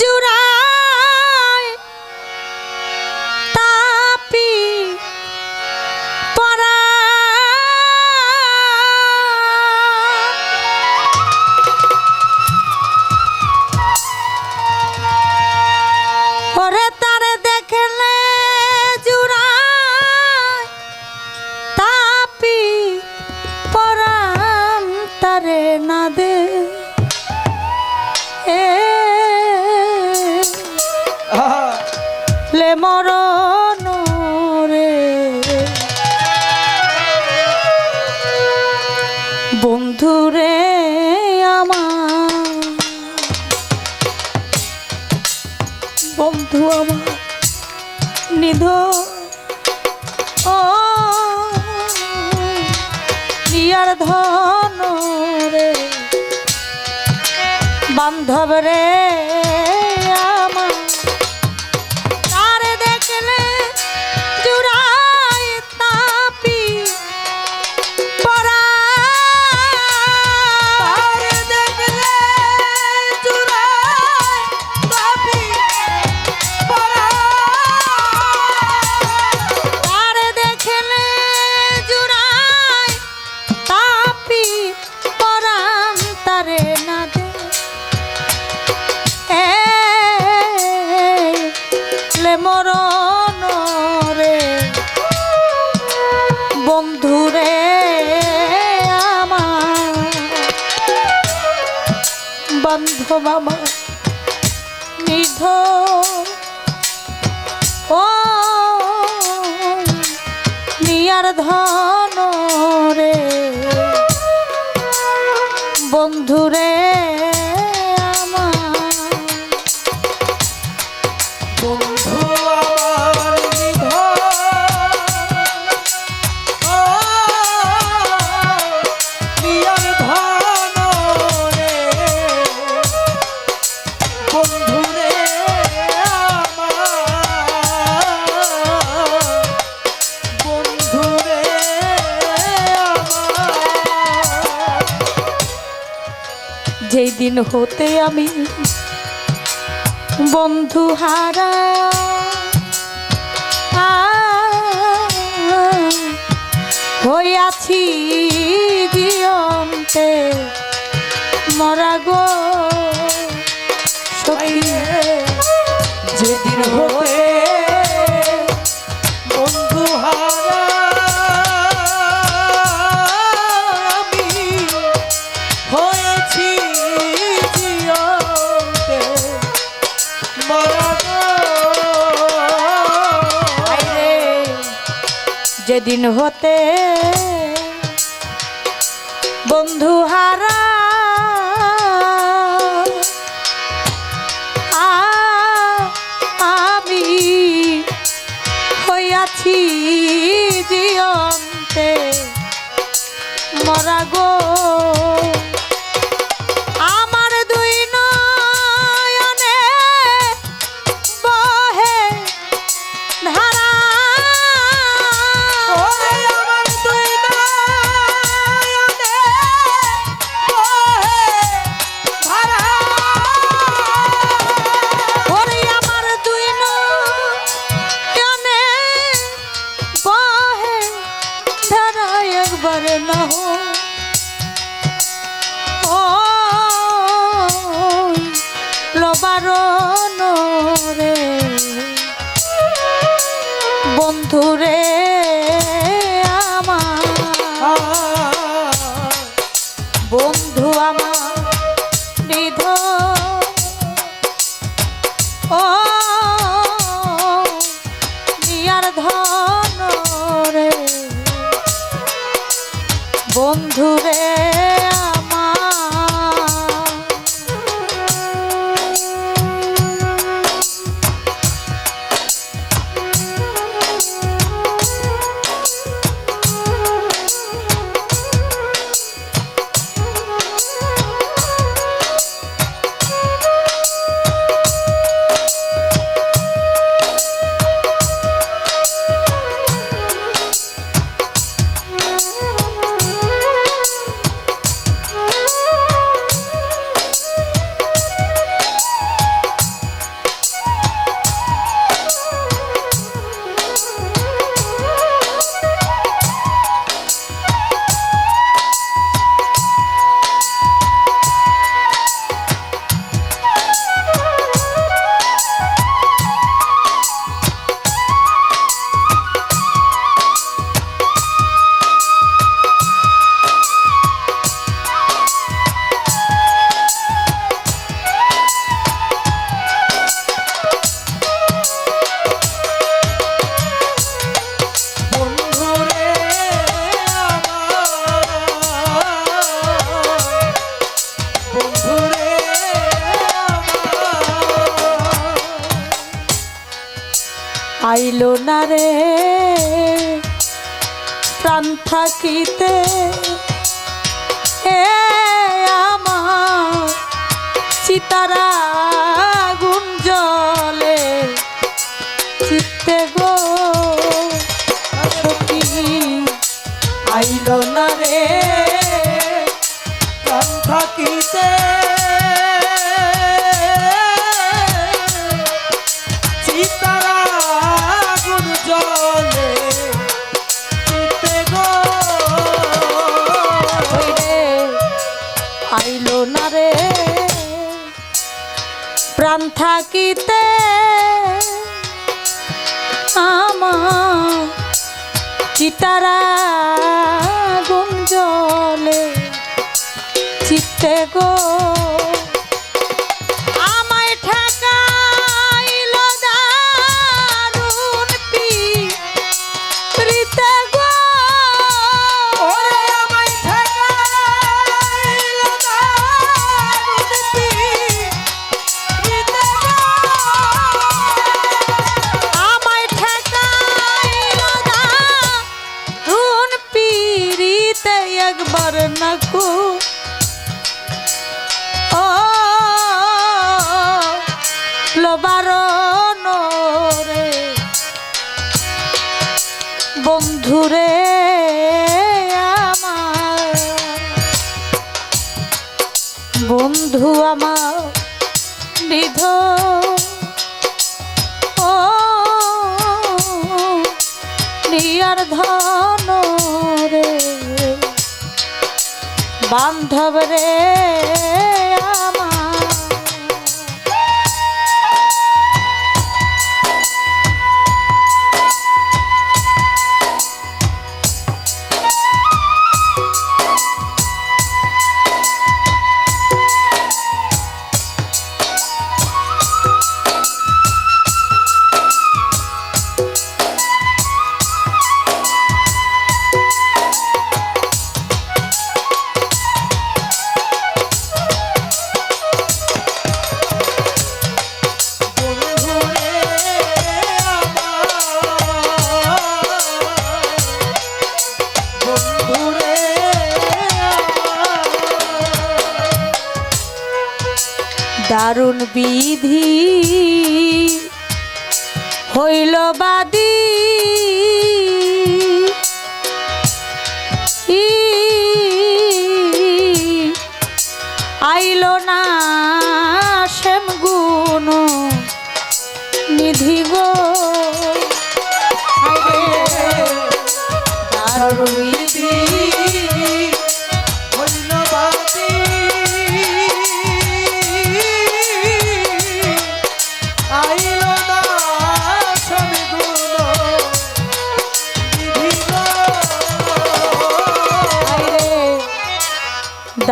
জুড়ায় তাপি পরা ওরে তার দেখলে জুড়ায় তাপি পরাম তারে না বন্ধু আমার নিধ। ও নিয়ার ধন রে বান্ধব রে। নিধব নিয়ার রে। বন্ধুরে সেদিন হতে আমি বন্ধু হারা। হইয়াছি দিয়ন্তে। মরা গো যেদিন হতে যেদিন হতে বন্ধু হারা আইলো না রে। প্রাণ থাকিতে থাকিতে আমার চিতারা গুঞ্জলে চিত্তে গো। একবার নাকু ও লোবারণ রে বন্ধুরে আমার। বন্ধু আমার নিধ বান্ধব রে। দারুণ বিধি হইল বাদী। আইল না।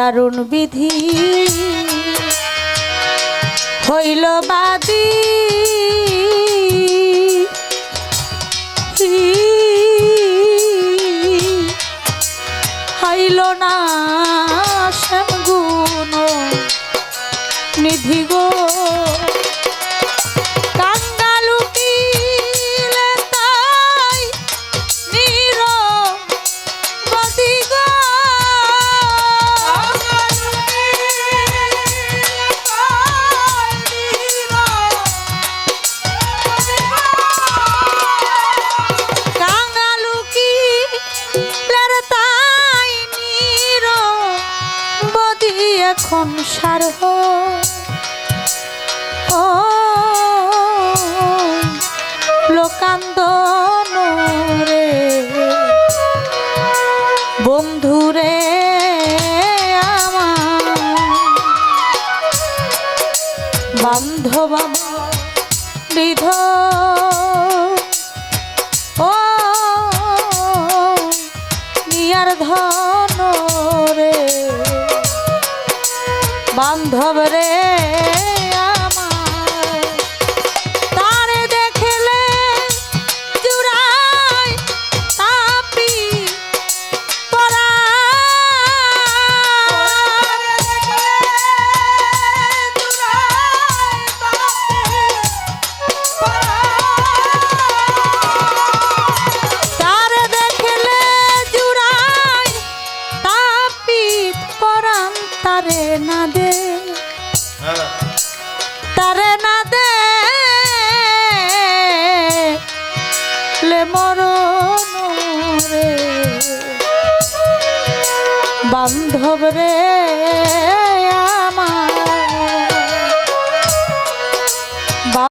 দারুণ বিধি। হইল বাদি। হইল না শ্যাম গুণ নিধি গো। এখন সার ও লোকান্দন রে। বন্ধুরে আমার বান্ধব বিধ বান্ধব তারে না দে। হ্যাঁ। তারে না দে। লে বান্ধব রে।